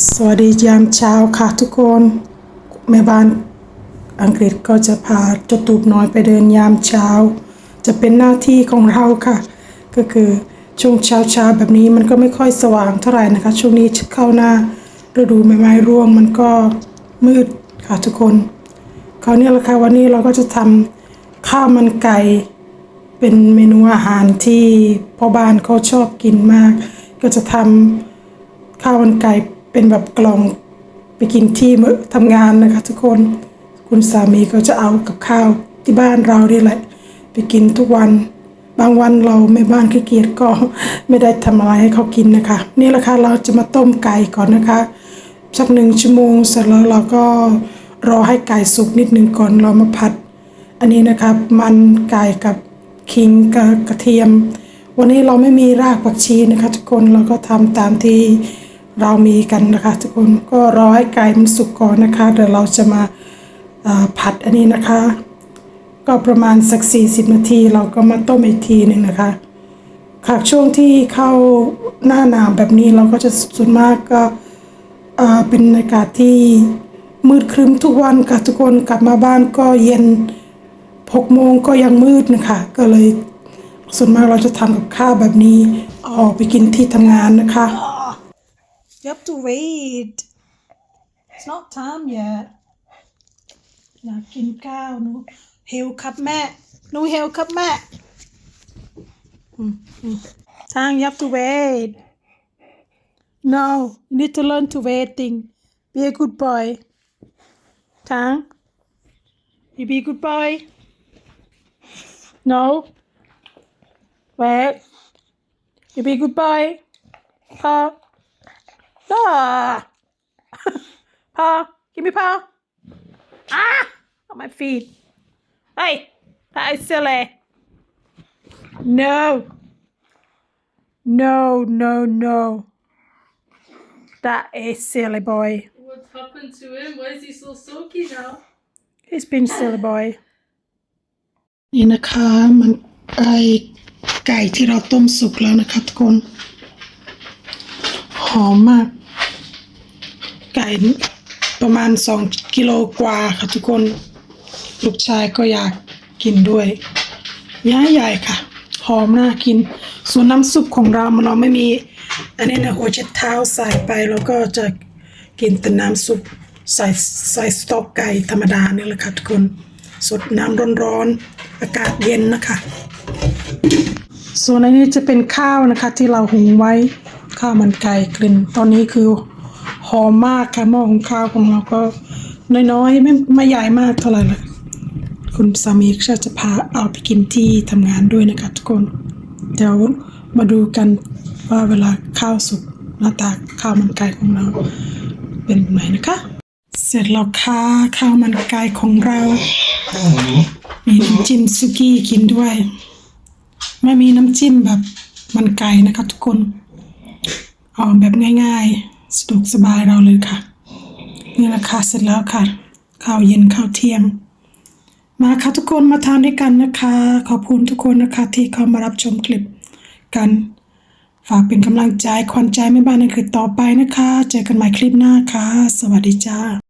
สวัสดียามเช้าค่ะทุกคนแม่บ้านอังกฤษก็จะพาเจ้าตูบน้อยไปเดินยามเช้า จะเป็นหน้าที่ของเราค่ะ ก็คือช่วงเช้าเช้าแบบนี้มันก็ไม่ค่อยสว่างเท่าไหร่นะคะ ช่วงนี้เข้าหน้าฤดูใบไม้ร่วงมันก็มืดค่ะทุกคนคราวนี้ละค่ะวันนี้เราก็จะทำข้าวมันไก่เป็นเมนูอาหารที่พ่อบ้านเขาชอบกินมาก ก็จะทำข้าวมันไก่ เป็นแบบกล่องไปกินที่มื้อทำงานนะคะทุกคน คุณสามีก็จะเอากับข้าวที่บ้านเรานี่แหละ ไปกินทุกวัน บางวันเราไม่บ้านขี้เกียจก็ไม่ได้ทำอะไรให้เขากินนะคะ นี่แหละค่ะเราจะมาต้มไก่ก่อนนะคะสักหนึ่งชั่วโมงเสร็จแล้วเราก็รอให้ไก่สุกนิดหนึ่งก่อนเรามาผัด อันนี้นะครับมันไก่กับขิงกับกระเทียม วันนี้เราไม่มีรากผักชีนะคะ ทุกคนเราก็ทำตามที่ เรามีกันนะคะทุกคนก็รอให้ไก่มันสุกก่อนนะคะ เดี๋ยวเราจะมาาผัดอันนี้นะคะ ก็ประมาณสัก 40 นาทีเราก็มาต้มอีกทีหนึ่งนะคะค่ะช่วงที่เข้าหน้าหนาวแบบนี้เราก็จะส่วนมากก็เป็นอากาศที่มืดครึ้มทุกวันค่ะทุกคนกลับมาบ้านก็เย็นหกโมงก็ยังมืดนะคะ ก็เลยส่วนมากเราจะทำกับข้าวแบบนี้ออกไปกินที่ทำงานนะคะ You have to wait It's not time yet อยากกินข้าวหนูเฮลครับแม่หนูเฮลครับแม่ Tang, you have to wait. No, you need to learn to waiting. Be a good boy. Tang, you be a good boy. No. Wait. You be a good boy. Paw. Ah. paw. Give me paw. Ah! On my feet. Hey, that is silly. No. No, no, no. That is silly boy. What's happened to him? Why is he so sulky now? He's been silly boy. นี่นะคะมันไก่ไก่ที่เราต้มสุกแล้วนะคะทุกคน หอมมาก ไ ก่ประมาณสองกิโลกว่าค่ะทุกคน ลูกชายก็อยากกินด้วยย้ายใหญ่ค่ะ หอมน่ากิน ส่วนน้ำซุปของเรามันเราไม่มี อันนี้นะหัวเช็ดเท้าใส่ไปแล้วก็จะกินแต่น้ำซุปใส่ใส่สต๊อกไก่ธรรมดานี่แหละค่ะทุกคน สดน้ำร้อนๆ อากาศเย็นนะคะ ส่วนอันนี้จะเป็นข้าวนะคะที่เราหุงไว้ข้าวมันไก่กลิ่นตอนนี้คือ หอมมากค่ะหม้อหุงข้าวของเราก็น้อยๆไม่ไม่ใหญ่มากเท่าไหร่เลยคุณสามีก็จะพาเอาไปกินที่ทำงานด้วยนะคะทุกคน เดี๋ยวมาดูกันว่าเวลาข้าวสุกหน้าตาข้าวมันไก่ของเราเป็นแบบไหนนะคะ เสร็จแล้วค่ะข้าวมันไก่ของเรา มีน้ำจิ้มซุกี้กินด้วย ไม่มีน้ำจิ้มแบบมันไก่นะคะทุกคนเอาแบบง่าย ๆ สะดวกสบายเราเลยค่ะ นี่แหละค่ะเสร็จแล้วค่ะ ข้าวเย็นข้าวเที่ยง มาค่ะทุกคนมาทานด้วยกันนะคะ ขอบคุณทุกคนนะคะ ที่เข้ามารับชมคลิปกัน ฝากเป็นกำลังใจควันใจไม่บ้านในคืนต่อไปนะคะ เจอกันใหม่คลิปหน้าค่ะ สวัสดีจ้า